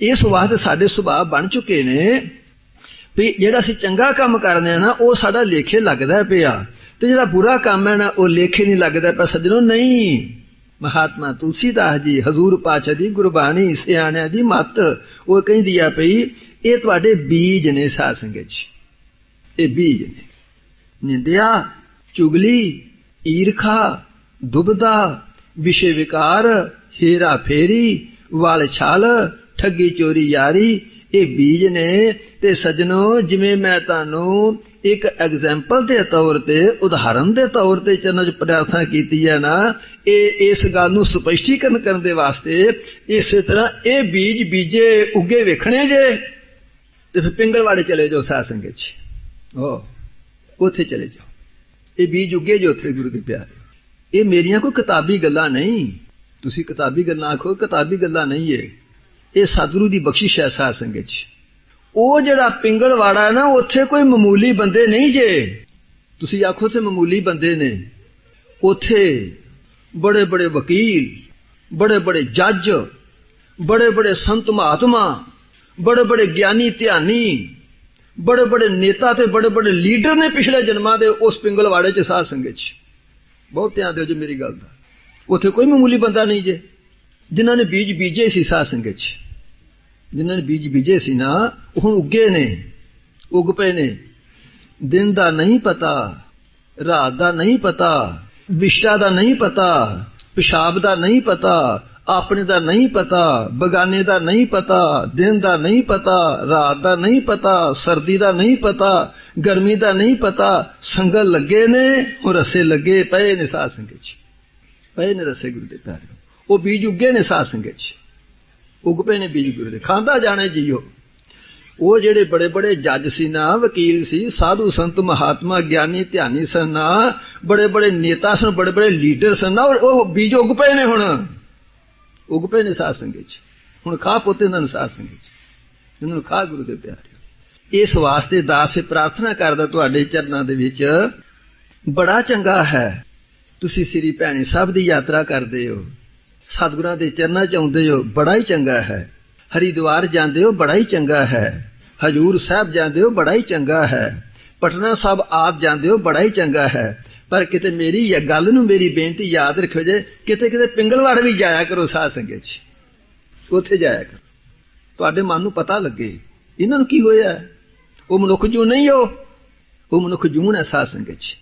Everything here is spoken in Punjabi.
ਇਸ ਵਾਸਤੇ ਸਾਡੇ ਸੁਭਾਅ ਬਣ ਚੁੱਕੇ ਨੇ ਵੀ ਜਿਹੜਾ ਅਸੀਂ ਚੰਗਾ ਕੰਮ ਕਰਦੇ ਆ ਨਾ, ਉਹ ਸਾਡਾ ਲੇਖੇ ਲੱਗਦਾ ਪਿਆ। ਤੇ ਜਿਹੜਾ ਬੁਰਾ ਕੰਮ ਹੈ ਨਾ, ਉਹ ਲੇਖੇ ਨਹੀਂ ਲੱਗਦਾ ਪਿਆ। ਸੱਜਣੋ, ਨਹੀਂ। ਮਹਾਤਮਾ ਤੁਲਸੀਦਾਸ ਜੀ, ਹਜ਼ੂਰ ਪਾਤਸ਼ਾਹ ਦੀ ਗੁਰਬਾਣੀ ਸਿਆਣਿਆਂ ਦੀ ਮੱਤ, ਉਹ ਕਹਿੰਦੀ ਆ ਪਈ ਇਹ ਤੁਹਾਡੇ ਬੀਜ ਨੇ ਸਾਧ ਸੰਗਤ ਜੀ। ਇਹ ਬੀਜ ਨੇ। ਨਿੰਦਿਆ, ਚੁਗਲੀ, ਈਰਖਾ, ਦੁਬਦਾ, ਵਿਸ਼ੇ ਵਿਕਾਰ, ਹੀਰਾ ਫੇਰੀ, ਵਾਲ ਛਾਲ ਠੱਗੀ ਚੋਰੀ ਯਾਰੀ, ਇਹ ਬੀਜ ਨੇ। ਤੇ ਸਜਣੋ, ਜਿਵੇਂ ਮੈਂ ਤੁਹਾਨੂੰ ਇੱਕ ਐਗਜ਼ਾਮਪਲ ਦੇ ਤੌਰ ਤੇ, ਉਦਾਹਰਨ ਦੇ ਤੌਰ ਤੇ ਚਰਨ ਚ ਪ੍ਰਾਰਥਨਾ ਕੀਤੀ ਹੈ ਨਾ, ਇਹ ਇਸ ਗੱਲ ਨੂੰ ਸਪਸ਼ਟੀਕਰਨ ਕਰਨ ਦੇ ਵਾਸਤੇ ਇਸੇ ਤਰ੍ਹਾਂ ਇਹ ਬੀਜ ਬੀਜੇ ਉੱਗੇ ਵੇਖਣੇ ਜੇ, ਤੇ ਫਿਰ ਪਿੰਗਲਵਾੜੇ ਚਲੇ ਜਾਓ ਸਾਧ ਸੰਗਤ ਚ। ਉਹ ਉੱਥੇ ਚਲੇ ਜਾਓ। ਇਹ ਬੀਜ ਉੱਗੇ ਜੋ ਉੱਥੇ ਗੁਰੂ ਦੇ ਪਿਆਰੇ। ਇਹ ਮੇਰੀਆਂ ਕੋਈ ਕਿਤਾਬੀ ਗੱਲਾਂ ਨਹੀਂ। ਤੁਸੀਂ ਕਿਤਾਬੀ ਗੱਲਾਂ ਆਖੋ, ਕਿਤਾਬੀ ਗੱਲਾਂ ਨਹੀਂ ਏ ਇਹ ਸਤਿਗੁਰੂ ਦੀ ਬਖਸ਼ਿਸ਼ ਹੈ ਸਾਧ ਸੰਗਤ ਚ। ਉਹ ਜਿਹੜਾ ਪਿੰਗਲਵਾੜਾ ਹੈ ਨਾ, ਉੱਥੇ ਕੋਈ ਮਾਮੂਲੀ ਬੰਦੇ ਨਹੀਂ ਜੇ। ਤੁਸੀਂ ਆਖੋ ਤੇ ਮਾਮੂਲੀ ਬੰਦੇ ਨੇ। ਉੱਥੇ ਬੜੇ ਬੜੇ ਵਕੀਲ ਬੜੇ ਬੜੇ ਜੱਜ ਬੜੇ ਬੜੇ ਸੰਤ ਮਹਾਤਮਾ ਬੜੇ ਬੜੇ ਗਿਆਨੀ ਧਿਆਨੀ ਬੜੇ ਬੜੇ ਨੇਤਾ ਤੇ ਬੜੇ ਬੜੇ ਲੀਡਰ ਨੇ ਪਿਛਲੇ ਜਨਮਾਂ ਦੇ ਉਸ ਪਿੰਗਲਵਾੜੇ ਚ ਸਾਧ ਸੰਗਤ ਚ। ਬਹੁਤ ਧਿਆਨ ਦਿਓ ਜੀ ਮੇਰੀ ਗੱਲ ਦਾ। ਉੱਥੇ ਕੋਈ ਮਾਮੂਲੀ ਬੰਦਾ ਨਹੀਂ ਜੇ। ਜਿਨ੍ਹਾਂ ਨੇ ਬੀਜ ਬੀਜੇ ਸੀ ਸਾਧ ਸੰਗਤ ਚ। ਜਿਨ੍ਹਾਂ ਨੇ ਬੀਜ ਬੀਜੇ ਸੀ ਨਾ ਉਹ ਹੁਣ ਉੱਗੇ ਨੇ ਉੱਗ ਪਏ ਨੇ ਦਿਨ ਦਾ ਨਹੀਂ ਪਤਾ ਰਾਤ ਦਾ ਨਹੀਂ ਪਤਾ ਵਿਸ਼ਟਾ ਦਾ ਨਹੀਂ ਪਤਾ ਪਿਸ਼ਾਬ ਦਾ ਨਹੀਂ ਪਤਾ ਆਪਣੇ ਦਾ ਨਹੀਂ ਪਤਾ ਬਗਾਨੇ ਦਾ ਨਹੀਂ ਪਤਾ ਦਿਨ ਦਾ ਨਹੀਂ ਪਤਾ ਰਾਤ ਦਾ ਨਹੀਂ ਪਤਾ ਸਰਦੀ ਦਾ ਨਹੀਂ ਪਤਾ ਗਰਮੀ ਦਾ ਨਹੀਂ ਪਤਾ ਸੰਗਲ ਲੱਗੇ ਨੇ ਉਹ ਰਸੇ ਲੱਗੇ ਪਏ ਨੇ ਸਾਧ ਸੰਗਤ ਚ ਪਏ ਨੇ ਰਸੇ ਗੁਰੂ ਦੇ ਪਿਆਰੇ ਉਹ ਬੀਜ ਉੱਗੇ ਨੇ ਸਾਧ ਸੰਗਤ ਚ ਉੱਗ ਪਏ ਨੇ ਬੀਜ ਗੁਰੂ ਦੇ ਖਾਂਦਾ ਜਾਣੇ ਜੀਓ। ਉਹ ਜਿਹੜੇ ਬੜੇ ਬੜੇ ਜੱਜ ਸੀ ਨਾ, ਵਕੀਲ ਸੀ, ਸਾਧੂ ਸੰਤ, ਮਹਾਤਮਾ, ਗਿਆਨੀ, ਧਿਆਨੀ ਸਨ ਨਾ, ਬੜੇ ਬੜੇ ਨੇਤਾ ਸਨ, ਬੜੇ ਬੜੇ ਲੀਡਰ ਸਨ ਨਾ ਉਹ ਬੀਜ ਉੱਗ ਪਏ ਨੇ ਹੁਣ। ਉੱਗ ਪਏ ਨੇ ਸਾਧ ਸੰਗਤ ਚ। ਹੁਣ ਖਾ ਪੁੱਤੇ ਇਹਨਾਂ ਨੂੰ ਸਾਧ ਸੰਗਤ ਚ। ਇਹਨਾਂ ਨੂੰ ਖਾ ਗੁਰੂ ਦੇ ਪਿਆਰੇ। ਇਸ ਵਾਸਤੇ ਦਾਸ ਇਹ ਪ੍ਰਾਰਥਨਾ ਕਰਦਾ ਤੁਹਾਡੇ ਚਰਨਾਂ ਦੇ ਵਿੱਚ, ਬੜਾ ਚੰਗਾ ਹੈ। ਤੁਸੀਂ ਸ੍ਰੀ ਭੈਣੀ ਸਾਹਿਬ ਦੀ ਯਾਤਰਾ ਕਰਦੇ ਹੋ। ਸਤਿਗੁਰਾਂ ਦੇ ਚਰਨਾਂ 'ਚ ਆਉਂਦੇ ਹੋ, ਬੜਾ ਹੀ ਚੰਗਾ ਹੈ। ਹਰਿਦੁਆਰ ਜਾਂਦੇ ਹੋ, ਬੜਾ ਹੀ ਚੰਗਾ ਹੈ। ਹਜੂਰ ਸਾਹਿਬ ਜਾਂਦੇ ਹੋ, ਬੜਾ ਹੀ ਚੰਗਾ ਹੈ। ਪਟਨਾ ਸਾਹਿਬ ਆਦ ਜਾਂਦੇ ਹੋ, ਬੜਾ ਹੀ ਚੰਗਾ ਹੈ। ਪਰ ਕਿਤੇ ਮੇਰੀ ਇਹ ਗੱਲ ਨੂੰ ਮੇਰੀ ਬੇਨਤੀ ਯਾਦ ਰੱਖਿਓ ਜੇ, ਕਿਤੇ ਕਿਤੇ ਪਿੰਗਲਵਾੜ ਵੀ ਜਾਇਆ ਕਰੋ ਸਾਧ ਸੰਗਤ 'ਚ। ਉੱਥੇ ਜਾਇਆ ਕਰੋ। ਤੁਹਾਡੇ ਮਨ ਨੂੰ ਪਤਾ ਲੱਗੇ, ਇਹਨਾਂ ਨੂੰ ਕੀ ਹੋਇਆ? ਉਹ ਮਨੁੱਖ ਜੂ ਨਹੀਂ ਹੋ। ਉਹ ਮਨੁੱਖ ਜੂਨ ਹੈ ਸਾਧ ਸੰਗਤ 'ਚ।